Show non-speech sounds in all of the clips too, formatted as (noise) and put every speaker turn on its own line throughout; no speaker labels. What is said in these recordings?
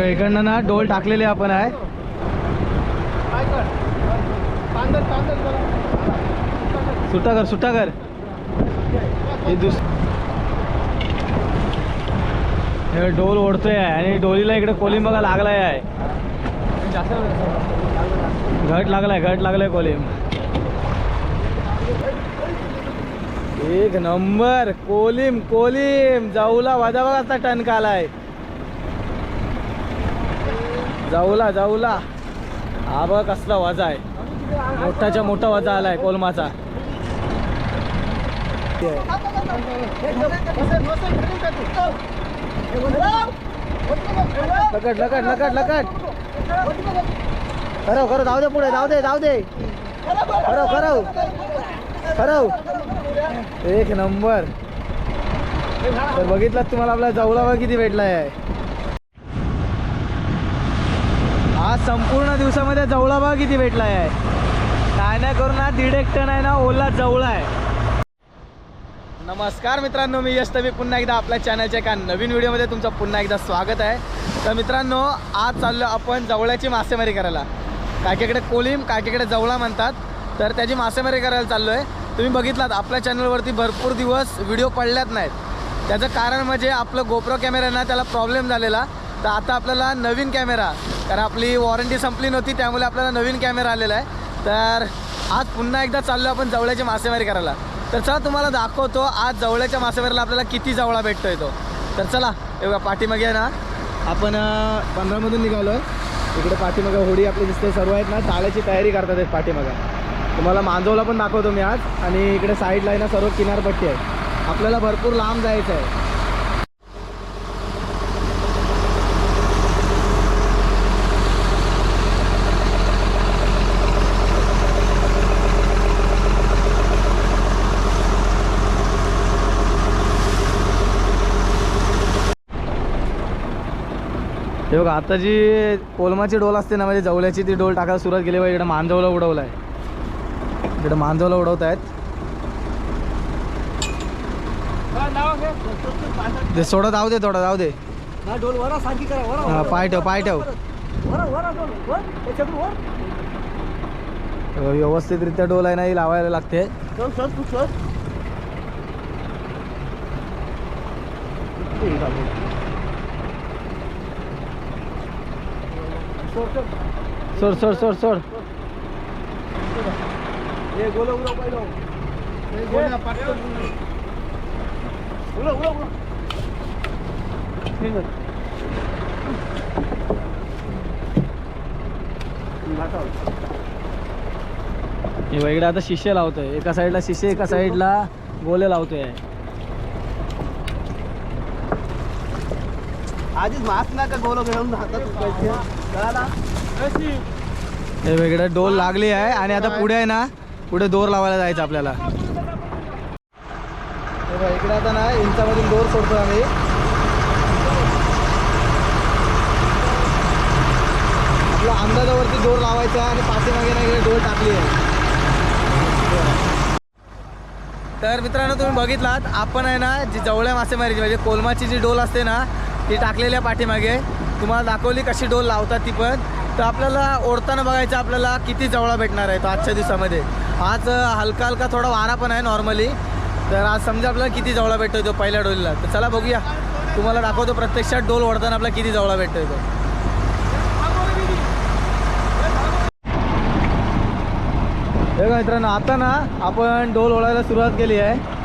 हे इकडनं ना डोल टाकलेले आपण आहे. सुट्टा कर सुट्टा कर हे दुस डोल ओढतोय आहे आणि डोलीला इकडे कोलिम बघा लागलाय आहे. घट लागलाय घट लागलाय कोलिम एक नंबर कोलिम कोलिम जाऊला वाजा बघा आता टन जाऊला जाऊला. हा बघ कसला वाजा आहे. मोठाच्या मोठा वाजा आलाय कोलमाचा. लकट लकट लकट लकट खरं खरं जाऊ दे पुढे जाऊ दे जाऊ दे. खरं खरव. खरव. एक नंबर. तर बघितलं तुम्हाला आपला जाऊला किती भेटला आहे आज संपूर्ण दिवसामध्ये जवळा बघा किती भेटला आहे काय नाही करून ना दीड एक टन आहे ना ओला जवळा आहे. नमस्कार मित्रांनो मी यश मी पुन्हा एकदा आपल्या चॅनलच्या एका नवीन व्हिडिओमध्ये तुमचं पुन्हा एकदा स्वागत आहे. तर मित्रांनो आज चाललो आपण जवळ्याची मासेमारी करायला. काकीकडे कोलिम काकीकडे जवळा म्हणतात. तर त्याची मासेमारी करायला चाललो आहे तुम्ही बघितलात आपल्या चॅनलवरती भरपूर दिवस व्हिडिओ पडल्यात नाहीत. त्याचं कारण म्हणजे आपलं गोप्रो कॅमेरा ना त्याला प्रॉब्लेम झालेला. तर आता आपल्याला नवीन कॅमेरा कारण आपली वॉरंटी संपली नव्हती त्यामुळे आपल्याला नवीन कॅमेरा आलेला आहे. तर आज पुन्हा एकदा चाललो आपण जवळ्याची मासेमारी करायला. तर चला तुम्हाला दाखवतो आज जवळच्या मासेमारीला आपल्याला किती जवळा भेटतोय तो. तर चला एवढा पाठीमागे आहे ना. आपण पंधरामधून निघालो आहे इकडे पाठीमागे होडी आपली दिसते सर्व आहेत ना चालायची तयारी करतात आहेत पाठीमागे. तुम्हाला मांजवला पण दाखवतो मी आज. आणि इकडे साईडला आहे ना सर्व किनारपट्टी आहे. आपल्याला भरपूर लांब जायचं आहे. हे बघा आता जी कोलमाची डोल असते ना म्हणजे जवळ्याची ती डोल टाकायला सुरुवात केली पाहिजे. इकडे मांजवला उडवला आहे इकडे मांजवला उडवत आहेत ते सोडा जाऊ दे थोडा जाऊ दे. हा, पाय ठेव पाय ठेव. व्यवस्थितरित्या डोल आहे ना ही लावायला लागते.
चल चल तू चल
सोड सोड सोड सोड.
गोला उडव पहिलं. गोला पाटकन उडव उडव उडव ठीक आहे
बघ, इकडे आता शिष्य लावतोय. एका साईडला शिष्य एका साईडला गोले लावतोय.
आधीच मास्क नका गोला घेऊन हातात?
हे वेगळं डोल लागली आहे आणि आता पुढे आहे ना पुढे दोर लावायला जायचं आपल्याला. इकडे आता ना इंचामधून दोर सोडतो आम्ही. आपला अंदाजावरती दोर लावायचा आणि पाठीमागे ना इकडे डोल टाकली आहे. तर मित्रांनो तुम्ही बघितलात आपण आहे ना जी जवळ्या मासेमारीची म्हणजे कोलमाची जी डोल असते ना ती टाकलेली आहे पाठीमागे. तुम्हाला दाखवली कशी डोल लावतात ती पण. तर आपल्याला ओढताना बघायचं आपल्याला किती जवळा भेटणार आहे तो आजच्या दिवसामध्ये. आज हलका हलका थोडा वारा पण आहे नॉर्मली तर आज समजा आपल्याला किती जवळा भेटतोय तो पहिल्या डोलीला. तर चला बघूया. तुम्हाला दाखवतो प्रत्यक्षात डोल ओढताना आपल्याला किती जवळा भेटतोय तो. बघा मित्रांनो आता ना आपण डोल ओढायला सुरुवात केली आहे.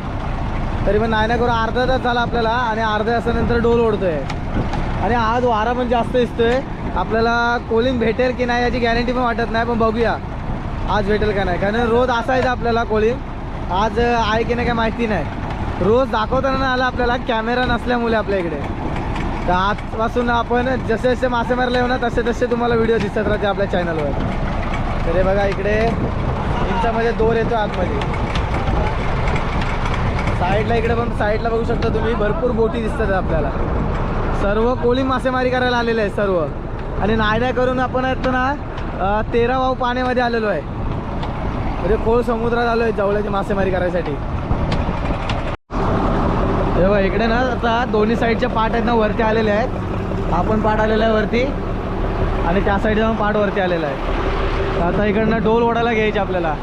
तरी पण नाही ना करून अर्धा तास झाला आपल्याला आणि अर्ध्या तासानंतर डोल ओढतोय. आणि आज वारा पण जास्त दिसतोय. आपल्याला कोलिंग भेटेल की नाही याची गॅरंटी पण वाटत नाही पण बघूया. आज भेटेल का नाही? कारण रोज असायचं आपल्याला कोलिंग. आज आहे की नाही काय माहिती नाही. रोज दाखवताना आला आपल्याला कॅमेरा नसल्यामुळे आपल्या इकडे. तर आजपासून आपण जसे जसे मासे येऊ ना तसे तसे तुम्हाला व्हिडिओ दिसत राहते आपल्या चॅनलवर तर हे बघा इकडे इंचामध्ये दोर येतो आतमध्ये. साईडला इकडे पण साईडला बघू शकता तुम्ही भरपूर बोटी दिसतात आपल्याला. सर्व कोळी मासेमारी करायला आलेले आहे सर्व. आणि नायड्या करून आपण आहेत ना तेरा वाव पाण्यामध्ये आलेलो आहे. म्हणजे खोल समुद्रात आलो आहे जवळची मासेमारी करायसाठी. तेव्हा इकडे ना आता दोन्ही साईडच्या पाट आहेत ना वरती आलेले आहेत. आपण पण पाठ आलेला आहे वरती. आणि त्या साईडचा पण पाठ वरती आलेला आहे आता इकडनं डोल ओढायला घ्यायची आपल्याला.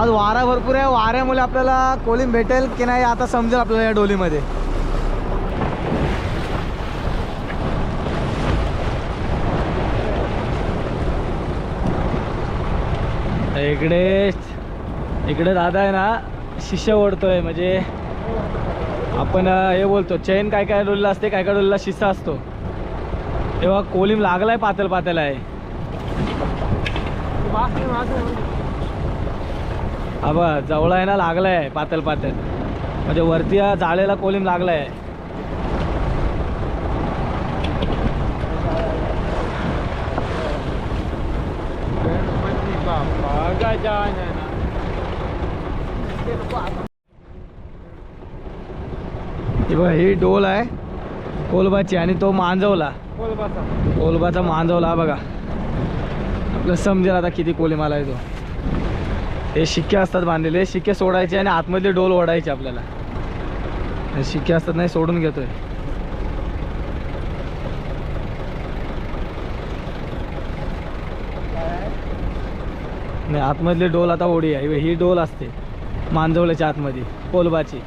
आज वारा भरपूर आहे. वाऱ्यामुळे आपल्याला कोलिम भेटेल की नाही आता समजेल आपल्याला या डोलीमध्ये इकडे इकडे दादा आहे ना शिष्य ओढतोय म्हणजे आपण हे बोलतो चैन काय काय डोलला असते काय काय डोलला शिस्सा असतो. तेव्हा कोलीम लागलाय पातल पातल आहे हा जवळ आहे ना लागलाय पातल पातल. म्हणजे वरती जाळेला कोलीम लागलाय.
बाप्पा गजानन
ही बघा ही डोल आहे. कोलबाची आणि तो मांजवला.
कोलबाचा
कोलबाचा मांजवला बघा. आपलं समजेल आता किती कोली आलाय तो. हे शिक्के असतात बांधलेले. शिक्के सोडायचे आणि आतमधले डोल ओढायचे आपल्याला. शिक्के असतात नाही सोडून घेतोय. नाही आतमधले डोल आता ओढी आहे. ही डोल असते मांजवल्याच्या आतमध्ये कोलबाची.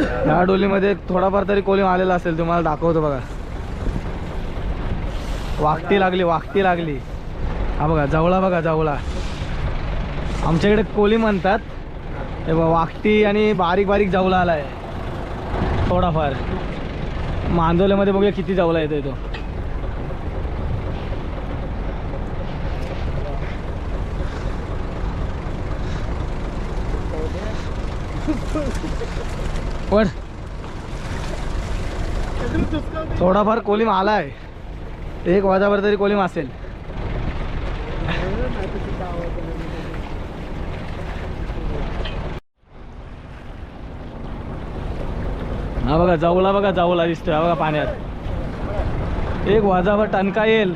ह्या डोलीमध्ये थोडाफार तरी कोलिम आलेला असेल तुम्हाला दाखवतो बघा. वाकटी लागली वाकटी लागली. हा बघा जवळा बघा जवळा. आमच्याकडे कोली म्हणतात. हे बघा वाकटी आणि बारीक बारीक जवळा आलाय. थोडाफार. मांजवल्यामध्ये बघूया किती जवळा येतोय तो. थोडाफार कोलिम आलाय. एक वाजाभर तरी कोलीम असेल. हा बघा जाऊला बघा जाऊला दिसतोय. हा बघा पाण्यात. एक वाजाभर टणका येईल.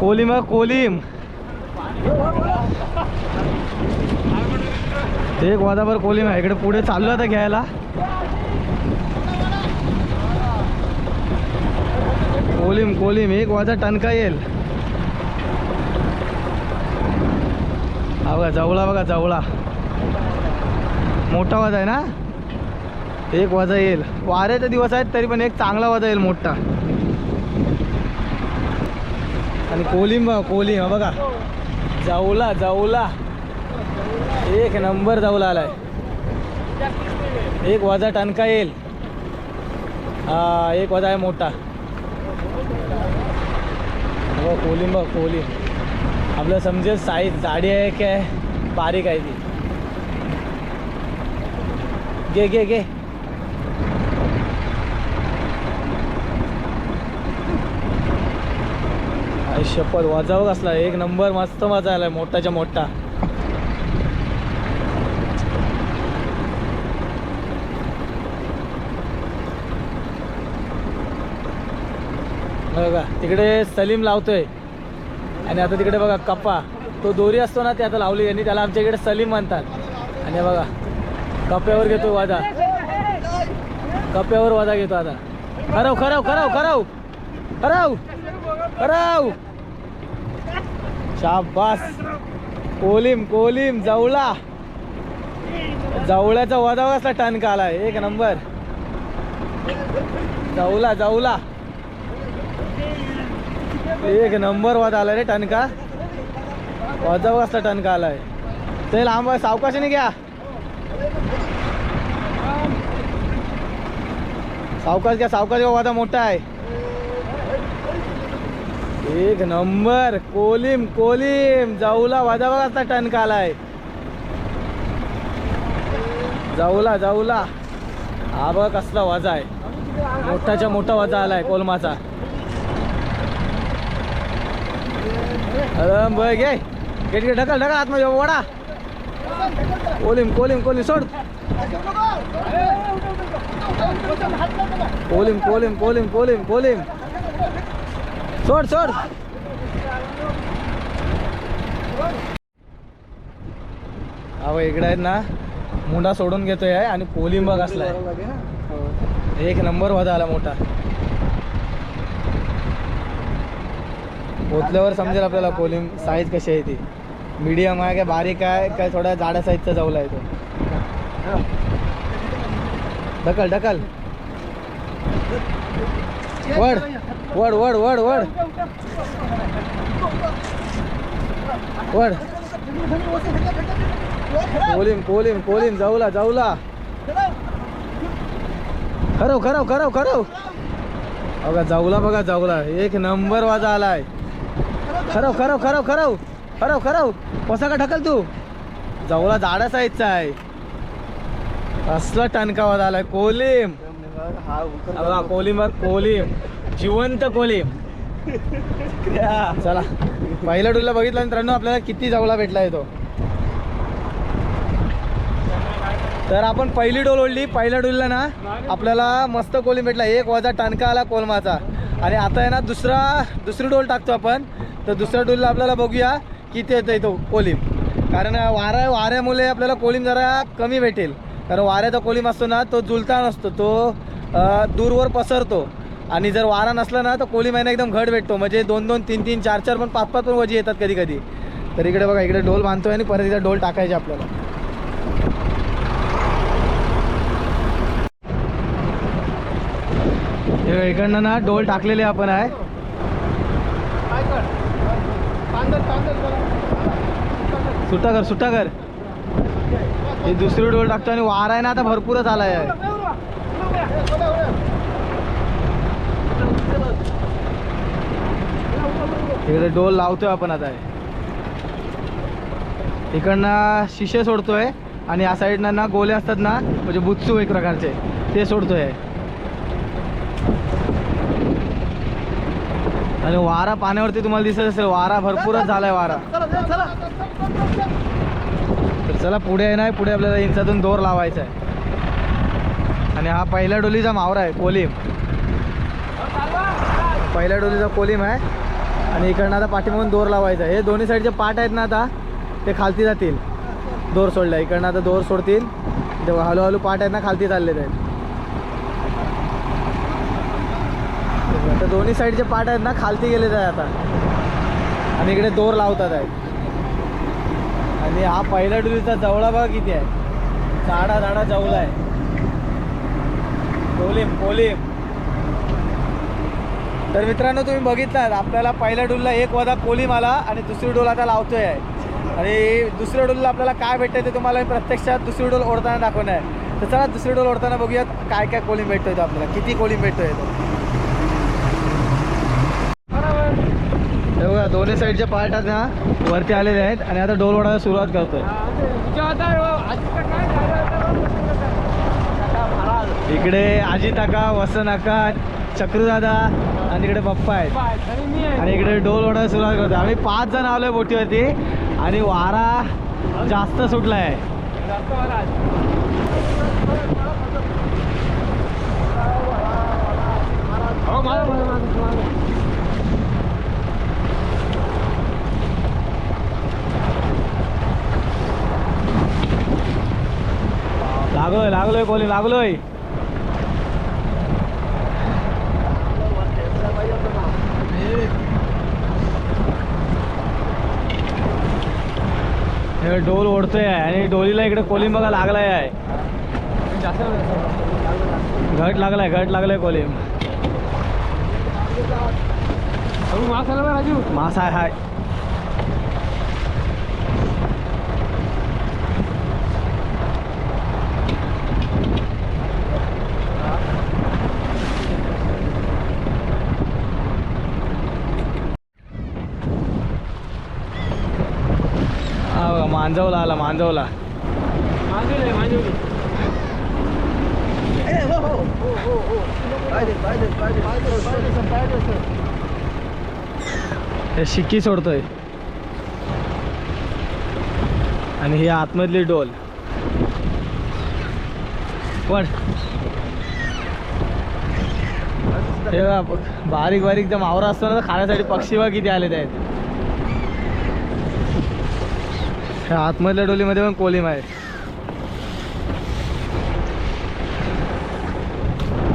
कोलीम कोलीम. एक वाजाभर कोलीम आहे. इकडे पुढे चाललो आता घ्यायला. कोलिम कोलिम एक वाजा टणका येईल? हा बघा जवळा बघा जवळा. मोठा वाजा आहे ना? एक वाजा येईल. वाऱ्याचे दिवस आहेत तरी पण एक चांगला वाजा येईल मोठा. आणि कोलिम बघा कोलिम हा बघा. जाऊला जाऊला एक नंबर जाऊला आलाय. एक वाजा टणका येईल. हा एक वाजा आहे मोठा. हो कोली बघ कोली. आपलं समजेल साईज. जाडी आहे काय बारीक आहे ती? घे घे घे. शपथ वाजावं कसला एक नंबर मस्त मजा आलाय मोठाच्या मोठा. बघा तिकडे सलीम लावतोय. आणि आता तिकडे बघा कप्पा. तो दोरी असतो ना ते आता लावली आणि त्याला आमच्या इकडे सलीम म्हणतात. आणि बघा कप्प्यावर घेतो वादा. कप्प्यावर वादा घेतो आता. खरव खराव खरव खरव खरव खराव शाबास. कोलीम कोलीम जवळा. जवळ्याचा वादा कसला टणका आलाय एक नंबर. जाऊला जाऊला एक नंबर वाद आला रे टणका. वाजा वाजता टणका आलाय. ते लांब आहे, सावकाशाने घ्या. सावकाश घ्या सावकाश घ्या वादा मोठा आहे. एक नंबर. कोलिम कोलिम. जाऊला वाजा वाजता टणका आलाय. जाऊला जाऊला. हा बघा कसला वाजा आहे. मोठाच्या मोठा वाजा आलाय कोलमाचा. अरे बघ गे गेट गेट ढकल ढकल आतमध्ये वडा. कोलिम कोलिम कोलिम सोड. कोलिम कोलिम कोलिम कोलिम कोलिम. सोड सोड. अहो इकडे आहेत ना मुंडा सोडून घेतोय आणि कोलिम बघ असलाय एक नंबर होता आला मोठा. ओतल्यावर समजेल आपल्याला कोलिंग साईज कशी आहे ती. मीडियम आहे काय बारीक आहे काय थोडा जाड्या साईजचा जवला आहे तो. ढकल ढकल. वड वड वड वड वड. वड. कोलिम कोलिम कोलिम जाऊला जाऊला. खरव खरव खरव खरव. बघा जाऊला बघा जाऊला. एक नंबर वाजा आलाय. खरव खरव खरव खरव. खरव खरव. कसा का ढकल तू. जवळा जाडा साईजचा आहे. असला टणकावाद आलाय. कोलिम. बघा कोलिम बघ कोलिम. जिवंत कोलिम. चला. पहिल्या डुलला बघितलं मित्रांनो आपल्याला किती जवळा भेटला तो तर आपण पहिली डोल ओढली. पहिल्या डोलला ना आपल्याला मस्त कोलिम भेटला. एक वजा टणका आला कोलमाचा. आणि आता आहे ना दुसरा दुसरी डोल टाकतो आपण. तर दुसऱ्या डोलला आपल्याला बघूया किती येतं तो कोलिम. कारण वारा वाऱ्यामुळे आपल्याला कोलिम जरा कमी भेटेल. कारण वाऱ्याचा कोलिम असतो ना तो जुलता नसतो तो दूरवर पसरतो. आणि जर वारा नसला ना तर कोलिम आहे एकदम घट भेटतो. म्हणजे दोन दोन तीन तीन चार चार पण पाच पाच पण वजी येतात कधी कधी तर इकडे बघा इकडे डोल बांधतोय आणि परत एकदा डोल टाकायचे आपल्याला. इकडनं ना डोल टाकलेले आपण आहे. सुट्टा कर सुट्टा कर ही दुसरी डोल टाकतो आणि वारा आहे ना आता भरपूरच आलाय. इकडे डोल लावतोय आपण आता. इकडनं शिशे सोडतोय आणि या साईडनं ना गोले असतात ना म्हणजे बुच्चू एक प्रकारचे ते सोडतोय. आणि वारा पाण्यावरती तुम्हाला दिसत असेल वारा भरपूरच झालाय वारा. तर चला पुढे आहे ना पुढे आपल्याला इंचातून दोर लावायचा आहे आणि हा पहिल्या डोलीचा मावरा आहे कोलिम. पहिल्या डोलीचा कोलिम आहे. आणि इकडनं आता पाठीमागून दोर लावायचा आहे हे दोन्ही साईडचे पाट आहेत ना आता ते खालती जातील. दोर सोडला इकडनं आता दोर सोडतील. तेव्हा हळूहळू पाट आहेत ना खालती चाललेत आहेत आता दोन्ही साईडचे पाट आहेत ना खालती गेलेत आहे आता. आणि इकडे दोर लावतात आहे आणि हा पहिल्या डुलीचा जवळा बघा किती आहे. झाडा झाडा जवला आहे. कोलिम कोलिम तर मित्रांनो तुम्ही बघितलात आपल्याला पहिल्या डोलला एक वजा कोलिम आला आणि दुसरी डोल आता लावतोय. आहे आणि दुसऱ्या डोलला आपल्याला काय भेटतंय ते तुम्हाला प्रत्यक्षात दुसरी डोल ओढताना दाखवणार आहे. तर चला दुसरी डोल ओढताना बघूयात काय काय कोलिम भेटतोय तो आपल्याला. किती कोलिम भेटतोय तो हे बघा दोन्ही साईडचे पार्ट आहेत ना वरती आलेले आहेत आणि आता डोल ओढायला सुरुवात करतोय. इकडे आजी टाका वसन काका चक्रूदादा आणि इकडे पप्पा आहेत. आणि इकडे डोल ओढायला सुरुवात करतो आम्ही पाच जण आलोय बोटीवरती आणि वारा जास्त सुटला आहे लागलोय लागलोय कोणी लागलोय? हे डोल ओढतोय आणि डोलीला इकडे कोलिम बघा लागलाय आहे. घट लागलाय घट लागलाय कोलिम मास आहे हाय हा बघा मांजवला आला मांजवला. हे शिक्की सोडतोय. आणि ही आतमधली डोल. पण. हे बारीक बारीक एकदम आवरा असतो ना तर खाण्यासाठी पक्षी बघा किती आले आहेत. (laughs) आतमधल्या डोलीमध्ये पण कोलीम आहे.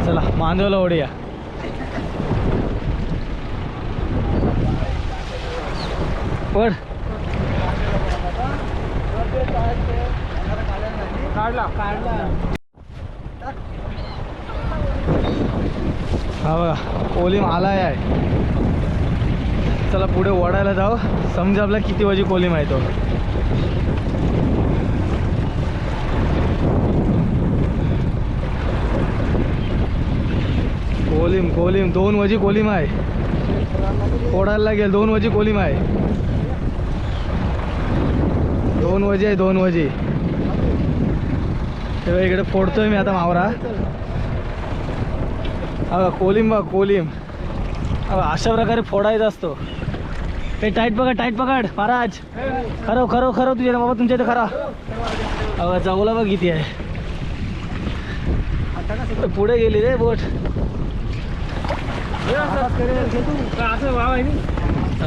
चला मांजवला ओढूया. पड
काढला. काढला
हा आहे. चला पुढे ओढायला जाऊ. समजा आपल्या किती वाजी कोलिम आहे तो. कोलिम कोलिम दोन वजी कोलिम आहे. ओढायला लागेल दोन वजी कोलिम आहे. दोन वजी आहे दोन वजी. तेव्हा इकडे फोडतोय मी आता मावरा. हा कोलिम बघ कोलिम. अशा प्रकारे फोडायचा असतो. ते टाईट पकड टाईट पकड महाराज. खरं खरं खरं तुझ्या बाबा तुमच्या इथे खरा. अगं जाऊला बघ किती आहे. पुढे गेली रे बोट.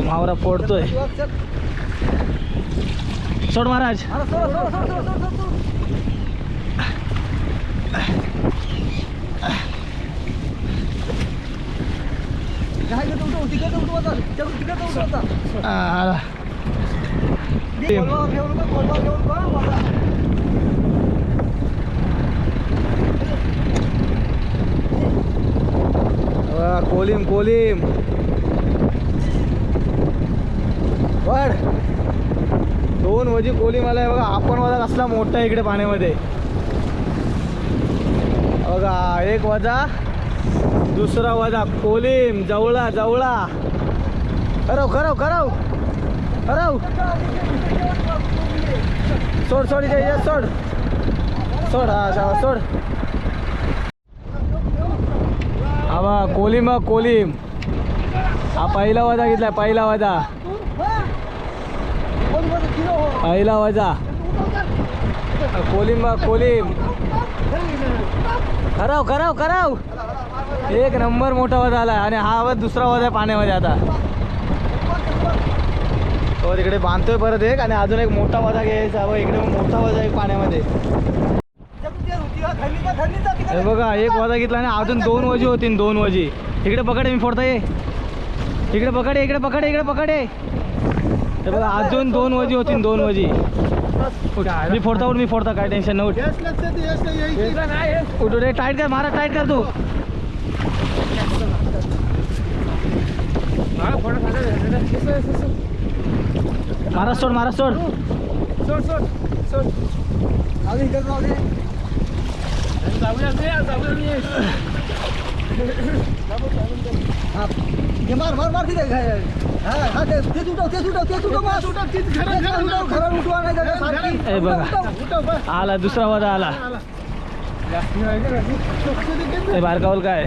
मावरा फोडतोय सोड महाराज हा, आला. वा, कोलिम कोलिम. वाढ. दोन वजी कोलिम आलाय बघा. आपण वजा कसला मोठा इकडे पाण्यामध्ये. बघा एक वजा दुसरा वजा. कोलिम जवळा जवळा. खरव खरव खरव खरव सोड सोड सोड. सोड हा सोड हा बा कोलिम बघ कोलिम. हा पहिला वजा घेतलाय पहिला वजा. पहिला वजा. हा, कोलिम कोलिम. खराव खराव खराव. एक नंबर मोठा वजा आलाय आणि हा आवाज दुसरा वजा आहे पाण्यामध्ये आता. तो तिकडे बांधतोय परत एक आणि अजून एक मोठा वजा घ्यायचा व इकडे मोठा वजा एक पाण्यामध्ये. हे बघा एक वाजा घेतला आणि अजून दोन वजी होतीन दोन वजी. इकडे पकडे मी फोडता ये. इकडे पकडे इकडे पकडे इकडे पकडे हे बघा अजून दोन वजी होतीन दोन वजी. मी फोडता उठ मी फोडता काय टेन्शन न उठ. उठ रे टाईट कर मारा टाईट कर तू.
महाराष्ट्र
मारा सोड मारा सोड.
सोड, सोड, सोड. ते.
मार मार मार तिथे हा हा ते ते तुटव ते तुटव ते तुटव मार तुटव ते घरात उठव घरात उठवा नाही का सारखी
ए बघा.
उठव बस
आला दुसरा वजा आला हे बारकावल काय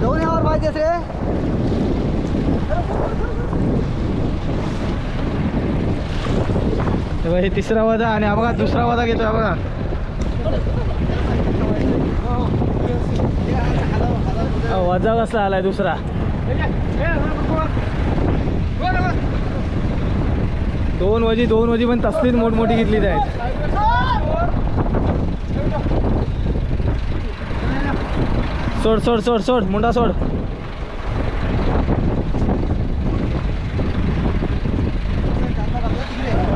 जाऊन यावर पाहिजे रे
हे बघा, हे तिसरा वजा आणि हा बघा दुसरा वजा घेतोय बघा. वजा कसला आलाय दुसरा? दोन वजी दोन वजी पण तसलीच मोठमोठी घेतली आहेत. सोड सोड सोड सोड मुंडा सोड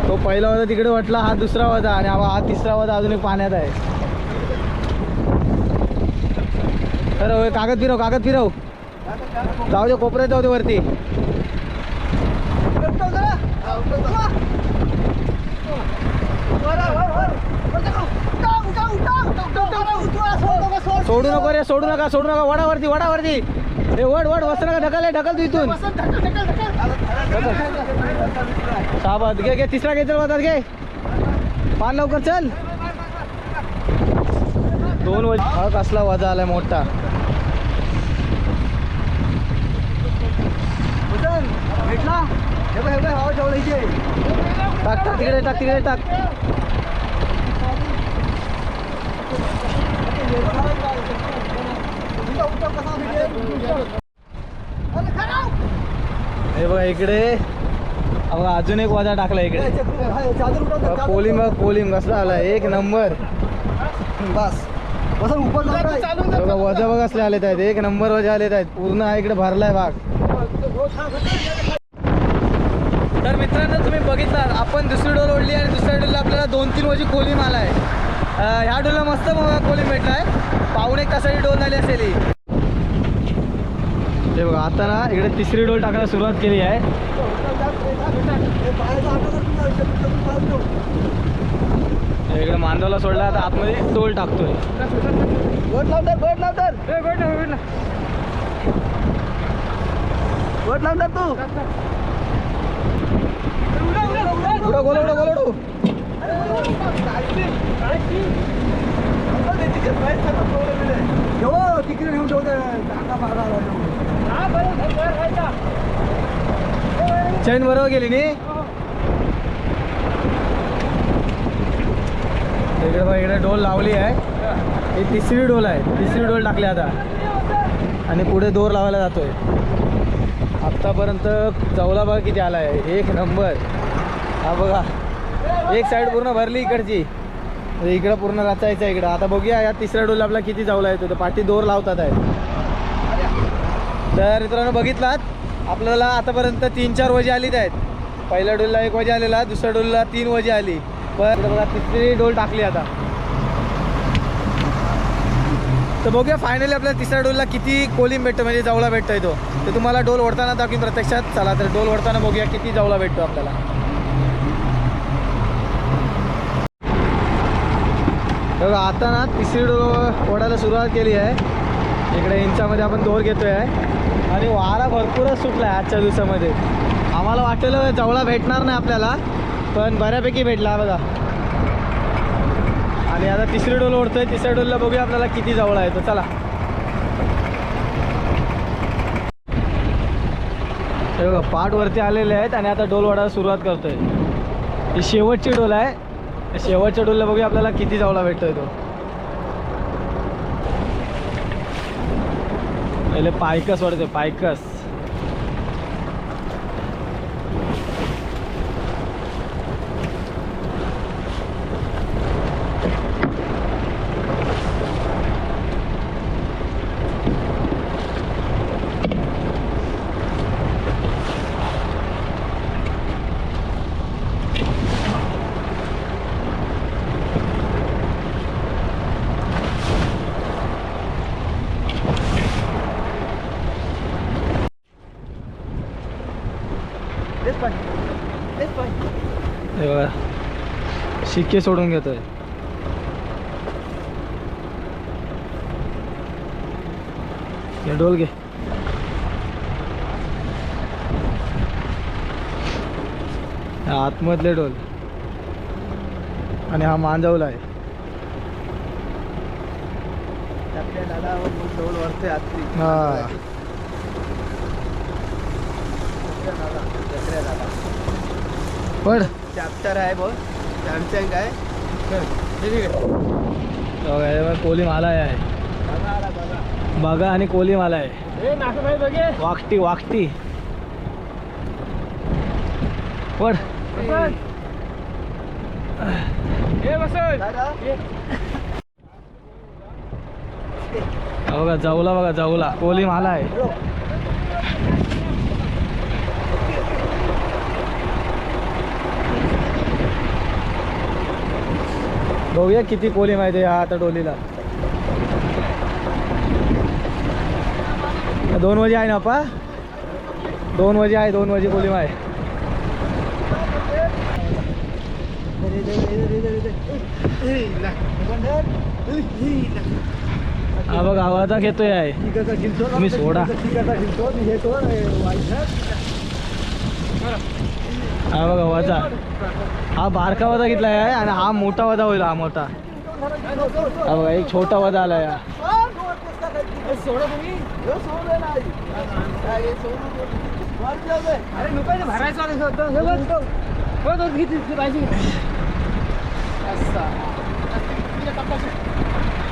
तो पहिला होता तिकडे वाटला हा दुसरा वाजा आणि हा हा तिसरा होता अजून एक पाण्यात आहे. तर कागद फिरव कागद फिरव. जाऊ दे कोपऱ्यात जाऊ दे वरती. सोडू नको रे सोडू नका सोडू नका. वडावरती वडावरती हे वड वड वस्त्र नका ढकल ढकल तू इथून. साबत घे घे तिसरा घे चल वाजत घे. पान लवकर चल. दोन वज हा कसला वजा आलाय मोठा.
भेटला.
टाक टाक तिकडे टाक तिकडे टाक. हे बघा इकडे. बघा अजून एक वाजा टाकला इकडे. कोलिम. बघ कोलिम कसला आला. एक नंबर.
बस.
बघा वजा बघ असले आलेत आहेत. एक नंबर वजा आलेत आहेत. पूर्ण हा इकडे भरलाय भाग. तर मित्रांनो तुम्ही बघितलात आपण दुसरी डोल ओढली आणि दुसऱ्या डोलला आपल्याला दोन तीन वजी कोलिम आलाय. ह्या डोलला मस्त कोलिम भेटलाय. पाऊण एक तासाची डोल झाली असेल हे बघा आता ना इकडे तिसरी डोल टाकायला सुरुवात केली आहे. इकडे मांडवला सोडला आता आतमध्ये डोल टाकतोय.
गोट लावतात गोट लावतात. गोट लावतात तू.
उडो गोल उडो गोल उडो
एवढं तिकडे घेऊन ठेवते
चैन बरोबर गेली नी? इकडे बघा इकडे डोल लावली आहे. ही तिसरी डोल आहे. तिसरी डोल टाकली आता. आणि पुढे दोर लावायला जातोय. आत्तापर्यंत जवला बघा किती आला आहे एक नंबर. हा बघा. एक साईड पूर्ण भरली इकडची. म्हणजे इकडं पूर्ण रचायचं आहे इकडं. आता बघूया या तिसऱ्या डोल आपला किती जावला येतो तर पाठी दोर लावतात आहे. तर मित्रांनो बघितलात आपल्याला आतापर्यंत तीन चार वजे आलीत आहेत. पहिल्या डोलला एक वजे आलेला दुसऱ्या डोलला तीन वजे आली. पण बघा तिसरी डोल टाकली आता. तर बघूया फायनली आपल्याला तिसऱ्या डोलला किती कोलिम भेटतो म्हणजे जवळा भेटतोय तो. तर तुम्हाला डोल ओढताना दाखवीन प्रत्यक्षात. चला तर डोल ओढताना बघूया किती जवळा भेटतो आपल्याला. बघा आता ना तिसरी डोल ओढायला सुरुवात केली आहे. इकडे इंचामध्ये आपण दोर घेतोय. आहे आणि वारा भरपूरच सुटला आहे आजच्या दिवसामध्ये. आम्हाला वाटलेलं जवळा भेटणार नाही आपल्याला पण बऱ्यापैकी भेटला बघा. आणि आता तिसरी डोल ओढतोय तिसऱ्या डोलला बघूया आपल्याला किती जवळ येतो चला. हे बघा पाठ वरती आलेले आहेत आणि आता डोल वाढायला सुरुवात करतोय. ही शेवटची डोल आहे. शेवटच्या डोलला बघूया आपल्याला किती जवळा भेटतोय तो. पहिले पायकस वाढते पायकस. हे बघा. शिक्के सोडून घेतोय. हे डोल घे. आतमधले डोल. आणि हा मांजवला आहे.
डोल वरते आतली.
हा. पड.
चॅप्टर आहे बघ. सॅमसंग आहे.
हे. कोली माला आहे. बघा आणि कोली माला आहे. वाकटी वाकटी. पड. हा बघा जाऊला बघा जाऊला. कोली माला आहे बघूया किती कोली माहिती आहे हा आता डोलीला. दोन वजे आहे ना पा? दोन वजे आहे दोन वजे कोलिम आहे हा बघ आवाजा घेतोय आहे. तुम्ही सोडा. हा बघा वजा. हा बारका वजा घेतला आहे आणि हा मोठा वजा होईल हा मोठा. हा बघा एक छोटा वजा आला आहे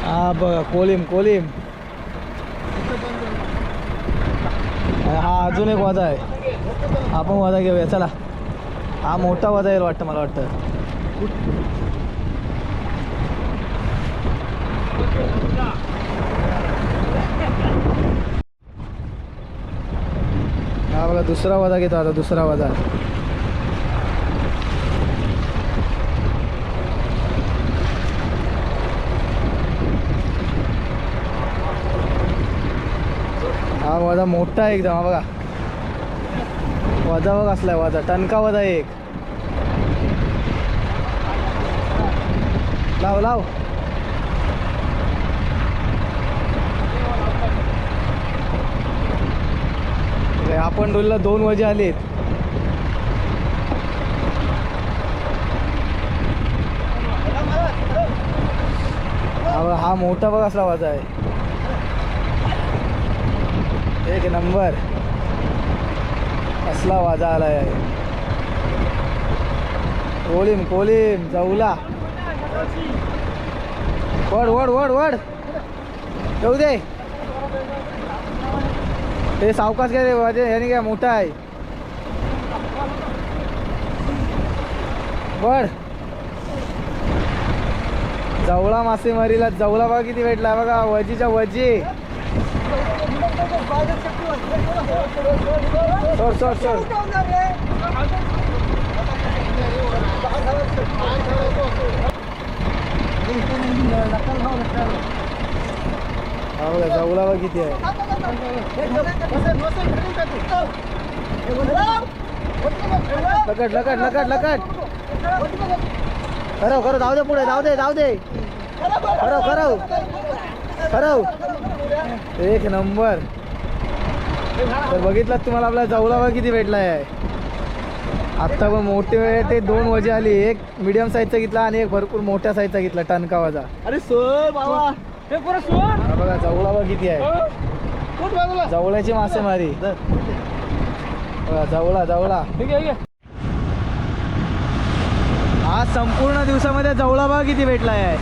हा बघा
कोलिम कोलिम. हा अजून एक वाजा आहे. आपण वजा घेऊया चला. हा मोठा वाजा येईल वाटतं मला वाटतं. हा बघा दुसरा वाजा घेतो आता दुसरा वाजा. हा वाजा मोठा आहे एकदम हा बघा. वाजा बघ असलाय आहे टणका वाजा आहे एक. लाव लाव. आपण डोलला दोन वजे आलेत. हा मोठा बघ असला वाजा आहे. एक नंबर. कसला वाजा आलाय. आहे कोलिम कोलिम जाऊला. वड वड वड वड. येऊ दे. ते सावकाश काय वाजे ह्याने काय मोठा आहे. वड. जवळा मासेमारीला जवळा बघा किती भेटला बघा वजीच्या वजी. Sir sir sir. हा बघा किती आहे? लकट लकट लकट लकट. खरं खरं जाऊ दे पुढे जाऊ दे जाऊ दे. खरं खरं खरं एक नंबर. तर बघितलं तुम्हाला आपला जवळा बघा किती भेटला आहे आत्ता पण मोठे ते दोन वजे आली. एक मिडियम साईजचा घेतला आणि एक भरपूर मोठ्या साईजचा घेतला टणका वाजा.
अरे सोड बाबा.
हे पुरं
हा बघा जवळा बघा किती आहे.
बाजूला?
जवळ्याची मासेमारी बघा जवळा जवळा. आज संपूर्ण दिवसामध्ये जवळा बघा किती भेटला आहे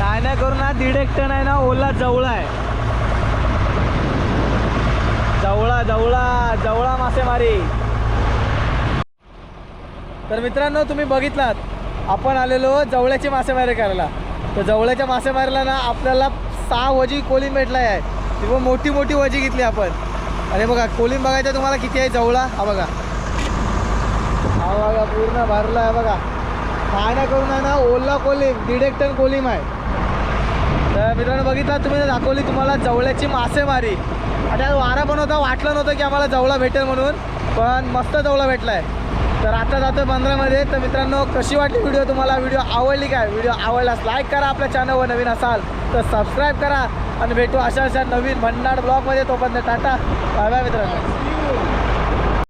काय नाही करून ना दीड एक टन आहे ना ओला जवळा आहे. जवळा जवळा जवळा मासेमारी. तर मित्रांनो तुम्ही बघितलात आपण आलेलो जवळ्याची मासेमारी करायला. तर जवळ्याच्या मासेमारीला ना आपल्याला सहा वजी कोलिम भेटला आहे ती पण मोठी मोठी वजी घेतली आपण. अरे बघा कोलीम बघायचं तुम्हाला किती आहे? जवळा. हा बघा. हा बघा पूर्ण भरला आहे बघा. काय नाही करून आहे ना ओला कोलीम दीड एक टन कोलिम आहे तर मित्रांनो बघितला तुम्ही दाखवली तुम्हाला जवळ्याची मासेमारी. आणि वारा पण होता वाटलं नव्हतं की आम्हाला जवळा भेटेल म्हणून पण मस्त जवळा भेटला आहे तर आता जातो बंदरामध्ये. तर मित्रांनो कशी वाटली व्हिडिओ तुम्हाला? व्हिडिओ आवडली काय? व्हिडिओ आवडल्यास लाईक करा आपल्या चॅनलवर नवीन असाल तर सबस्क्राईब करा. आणि भेटू अशा अशा नवीन भन्नाड ब्लॉगमध्ये तोपर्यंत टाटा. बाय बाय मित्रांनो.